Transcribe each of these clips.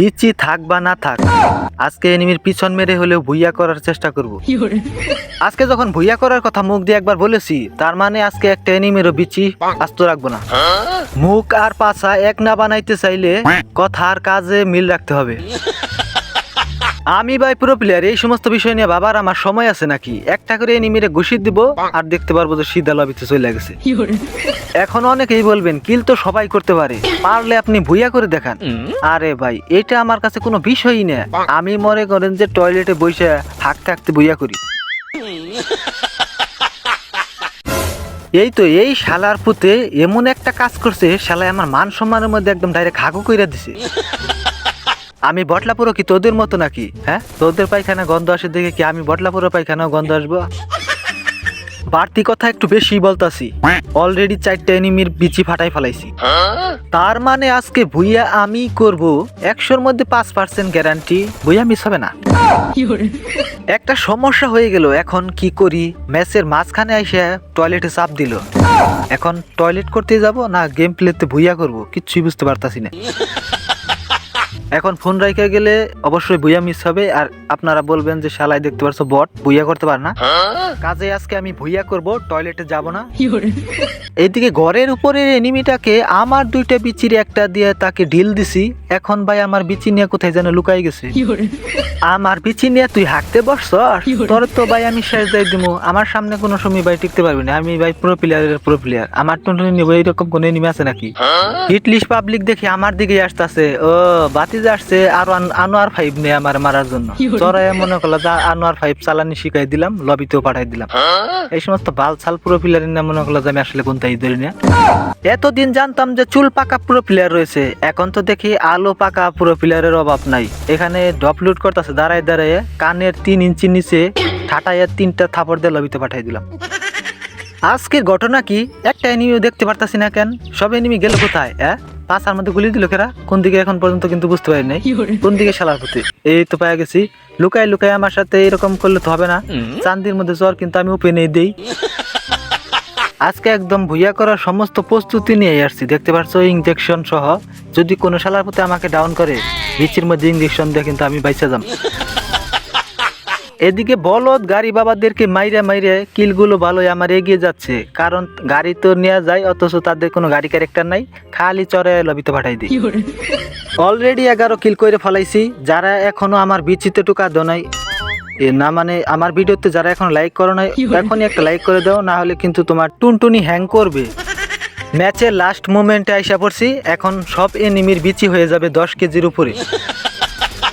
Peachy থাক বা না থাক আজকে এনিমির পিছন মেরে হলেও ভুইয়া করার চেষ্টা করব। আজকে যখন ভুইয়া করার কথা মুখ দিয়ে একবার বলেছি তার মানে আজকে একটা এনিমিরও বিচি আস্ত রাখব না। মুখ আর পাছা এক না বানাইতে চাইলে কথা আর কাজে মিল রাখতে হবে। আমি ভাই পুরো প্লেয়ার এই সমস্ত বিষয় নিয়ে বাবার আমার সময় আছে নাকি? একটা করে এনিমিরে ঘুষি দিব আর দেখতে পারব যে সিধা লবিতে চলে গেছে। এখন অনেকেই বলবেন কিল তো সবাই করতে পারে। পারলে আপনি ভুইয়া করে দেখান। আরে ভাই এটা আমার কাছে কোনো বিষয়ই না। আমি মনে করেন যে টয়লেটে বসে হাঁকতে হাঁকতে ভুইয়া করি। এই তো এই শালার পুতে এমন একটা কাজ করছে শালায় আমার মান সম্মানের মধ্যে একদম ডাইরেক্ট হাগু কইরা দিছে। আমি বটলাপুরো কি তোদের মতো নাকি? হ্যাঁ? তোদের পায়খানা গন্ধ আসে দেখে কি আমি বটলাপুরো পায়খানা গন্ধ আসব? বাড়তি কথা একটু বেশি বলতাছি। অলরেডি চারটা এনিমির বিচি ফাটাই ফেলাইছি। তার মানে আজকে ভুইয়া আমি করব একশোর মধ্যে পাঁচ পার্সেন্ট গ্যারান্টি ভুইয়া মিস হবে না। একটা সমস্যা হয়ে গেল, এখন কি করি? ম্যাচের মাঝখানে এসে টয়লেটে চাপ দিল। এখন টয়লেট করতে যাব না গেম প্লেতে ভুইয়া করব, কিচ্ছুই বুঝতে পারতাছি না। এখন ফোন রাইখে গেলে অবশ্যই বুইয়া মিস হবে আর আপনারা বলবেন যে শালাই দেখতে পারছ বট বুইয়া করতে পার না। কাজে আজকে আমি ভুইয়া করব টয়লেটে যাব না। এইদিকে ঘরের উপরের এনিমিটাকে আমার দুইটা বিচির একটা দিয়ে তাকে ঢিল দিছি। এখন ভাই আমার বিচি নিয়ে কোথায় যেন লুকাই গেছে। আমার বিচি নিয়ে তুই হাঁকতে বসছ? তোর তো ভাই আমি শেষ দেয় দিমু। আমার সামনে কোনো সময় ভাই টিকতে পারবি না। আমি ভাই প্রো প্লেয়ারের প্রো প্লেয়ার আমার টুনটুনি নিব এইরকম কোন এনিমি আছে নাকি? হিটলিস্ট পাবলিক দেখি আমার দিকে আসতেছে। ও আসছে আর আনোয়ার ফাইভ নিয়ে আমার মারার জন্য। তোরা মনে করল যে আনোয়ার ফাইভ চালানি শিখাই দিলাম লবিতেও পাঠাই দিলাম। এই সমস্ত বাল ছাল প্রো প্লেয়ারের নাম মনে করল যে আমি আসলে কোনটাই ধরি না। এতদিন জানতাম যে চুল পাকা প্রো প্লেয়ার রয়েছে এখন তো দেখি আলো পাকা প্রো প্লেয়ারের অভাব নাই। এখানে ডপলুট করতেছে দাঁড়ায় দাঁড়ায় কানের তিন ইঞ্চি নিচে ঠাটাইয়া তিনটা থাপড় দিয়ে লবিতে পাঠাই দিলাম। আজকের ঘটনা কি? একটা এনিমিও দেখতে পারতাছি না কেন? সব এনিমি গেল কোথায় হ্যাঁ? পাশার মধ্যে গুলি দিল কেরা? কোন দিকে এখন পর্যন্ত কিন্তু বুঝতে পারি নাই। কোন দিকে শালার প্রতি এই তো পাওয়া গেছি। লুকায় লুকায় আমার সাথে এরকম করলে তো হবে না। চান্দির মধ্যে জ্বর কিন্তু আমি ওপেনে দেই। আজকে একদম ভুইয়া করার সমস্ত প্রস্তুতি নিয়ে আসছি দেখতে পাচ্ছ ইঞ্জেকশন সহ। যদি কোনো শালার প্রতি আমাকে ডাউন করে বিচির মধ্যে ইঞ্জেকশন দিয়ে কিন্তু আমি বাইচা যাম। এদিকে বলদ গাড়ি বাবাদেরকে মাইরে মাইরে কিলগুলো ভালোই আমার এগিয়ে যাচ্ছে। কারণ গাড়ি তো নেওয়া যায় অথচ তাদের কোনো গাড়ি ক্যারেক্টার নাই। খালি চড়ে লবিতে পাঠাই দিই। অলরেডি এগারো কিল করে ফেলাইছি। যারা এখনও আমার বিচিতে টুকা দেও নাই এ না মানে আমার ভিডিওতে যারা এখন লাইক করো নাই এখনই একটা লাইক করে দাও না হলে কিন্তু তোমার টুনটুনি হ্যাং করবে। ম্যাচের লাস্ট মোমেন্টে আইসা পড়ছি এখন সব এনিমির বিচি হয়ে যাবে দশ কেজির উপরে।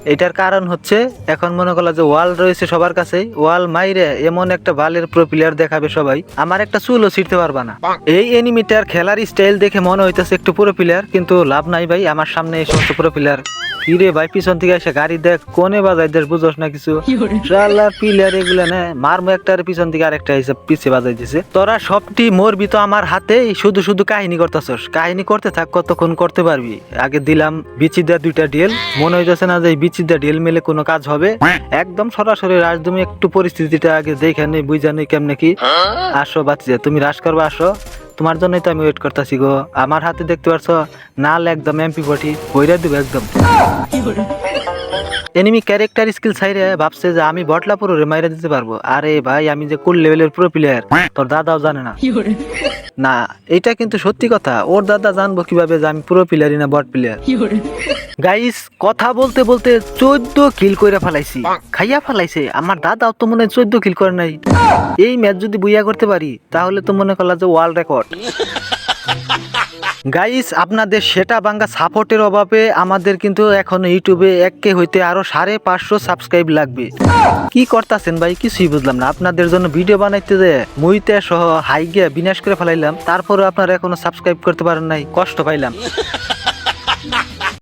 এটার কারণ হচ্ছে এখন মনে করল যে ওয়াল রয়েছে সবার কাছে ওয়াল মাইরে এমন একটা বালের প্রো প্লেয়ার দেখাবে সবাই আমার একটা চুলও ছিঁড়তে পারবা না। এই এনিমিটার খেলার স্টাইল দেখে মনে হইতেছে একটু পুরো প্লেয়ার কিন্তু লাভ নাই ভাই আমার সামনে এই সমস্ত পুরো প্লেয়ার কিরে ভাই পিছন থেকে এসে গাড়ি দেখ কোনে বাজাই দেশ বুঝোস না কিছু? শালা প্লেয়ার এগুলো না মারমো একটার পিছন থেকে আরেকটা এসে পিছে বাজাই দিছে। তোরা সবটি মরবি তো আমার হাতেই শুধু শুধু কাহিনী করতেছস। কাহিনী করতে থাক কতক্ষণ করতে পারবি? আগে দিলাম বিচি দেওয়া দুইটা ডিল মনে হইতেছে না যে এই বিচি দেওয়া ডিল মেলে কোনো কাজ হবে? একদম সরাসরি রাজদমি একটু পরিস্থিতিটা আগে দেখে নেই বুঝা নেই কেমনে কি। আসো বাচ্চা তুমি রাস করবে আসো। তোমার জন্যই তো আমি ওয়েট করতেছি গো। আমার হাতে দেখতে পারছ, নাল একদম এমপি বটি, বইরা দিব একদম। এনিমি ক্যারেক্টার স্কিল ছাইরে ভাবছে যে আমি বটলা পুরো মাইরা দিতে পারব। আরে ভাই, আমি যে কোন লেভেলের প্রো প্লেয়ার তোর দাদাও জানে না। না এটা কিন্তু সত্যি কথা। ওর দাদা জানব কীভাবে যে আমি পুরো প্লেয়ারই না বট প্লেয়ার গাইস কথা বলতে বলতে চোদ্দ কিল করে ফেলাইছি। খাইয়া ফেলাইছে। আমার দাদাও তো মনে হয় চোদ্দ কিল করে নাই। এই ম্যাচ যদি বইয়া করতে পারি তাহলে তো মনে করলা যে ওয়ার্ল্ড রেকর্ড গাইস, আপনাদের সেটা বাঙ্গা সাপোর্টের অভাবে আমাদের কিন্তু এখন ইউটিউবে এককে হইতে আরও সাড়ে পাঁচশো সাবস্ক্রাইব লাগবে। কি করতেছেন ভাই? কিছুই বুঝলাম না। আপনাদের জন্য ভিডিও বানাইতে যে মুইতে সহ হাইগিয়া বিনাশ করে ফেলাইলাম তারপরে আপনারা এখনও সাবস্ক্রাইব করতে পারেন নাই, কষ্ট পাইলাম।